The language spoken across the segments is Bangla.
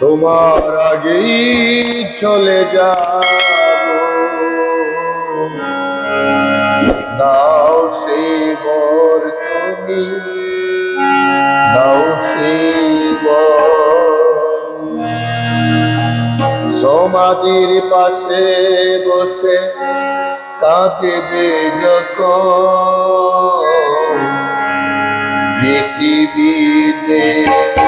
তোমার আগেই চলে যাব। দাও সেই বর তুমি, দাও বর। সমাধির পাশে বসে কাঁদবে যখন পৃথিবী মৃত্যু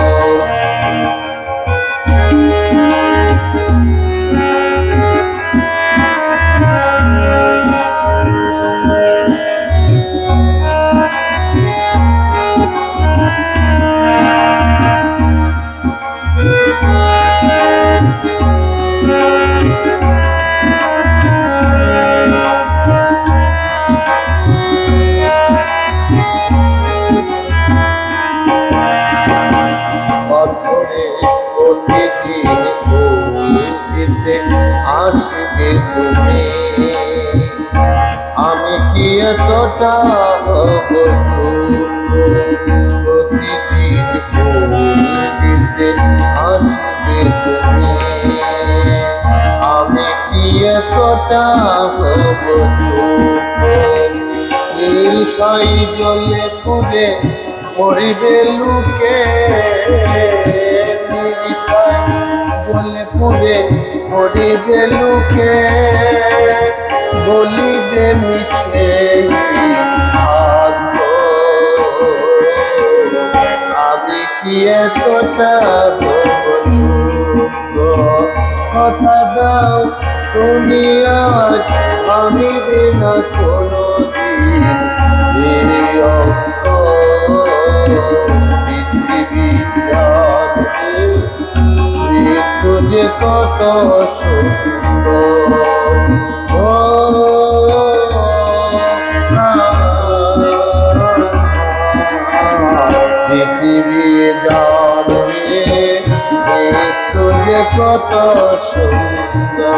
পাথরে প্রতিদিন ফুল দিতে আসবে তুমি। আমি কি এতটা হব প্রতিদিন ফুল দিতে আসবে তুমি। আমি কি এতটা হব নিশাই জলে পড়ে মরিবে লুকে। জলে পড়ে মরিবে লুকে। বলিবে মিছে আমি কি এতটা? কথা দাও তুমি আজ, আমি বিনা কোনো দিন মৃত্যু যে কত সুন্দর। পৃথিবী জানবে মৃত্যু যে কত সুন্দর।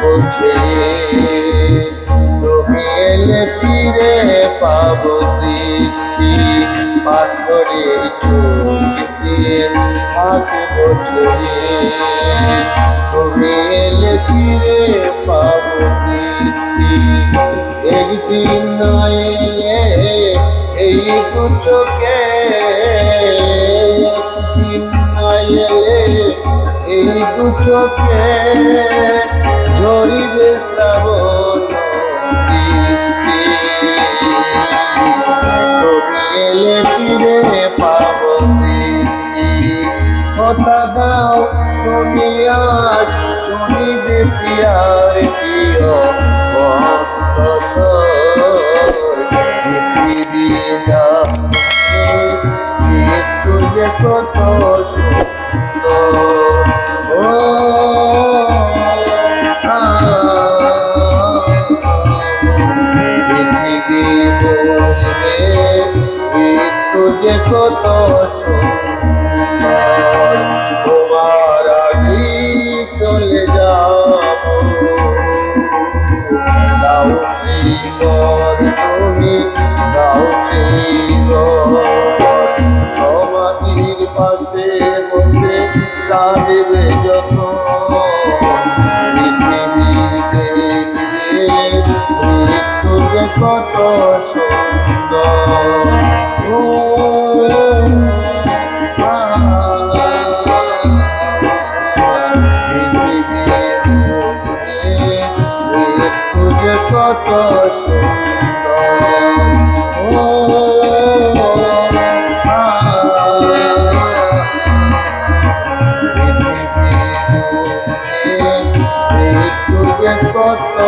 বোঝে তুমি এলে ফিরে পাব দৃষ্টি, পাথরের চোখ দিয়ে তুমি এলে ফিরে পাব দৃষ্টি, একদিন না এলে এই চোখে এই চোখে। ঝরিবে শ্রাবণ তুমি এলে ফিরে পাব কথা দাও তুমি আজ শুনিবে প্রিয়ার যে কত তোমার আগে চলে যাব। দাও সেই ঘর তুমি, দাও সেই সমাধির পাশে বসে কাঁদবে যখন পৃথিবী মৃত্যু যে কত সুন্দর কত কত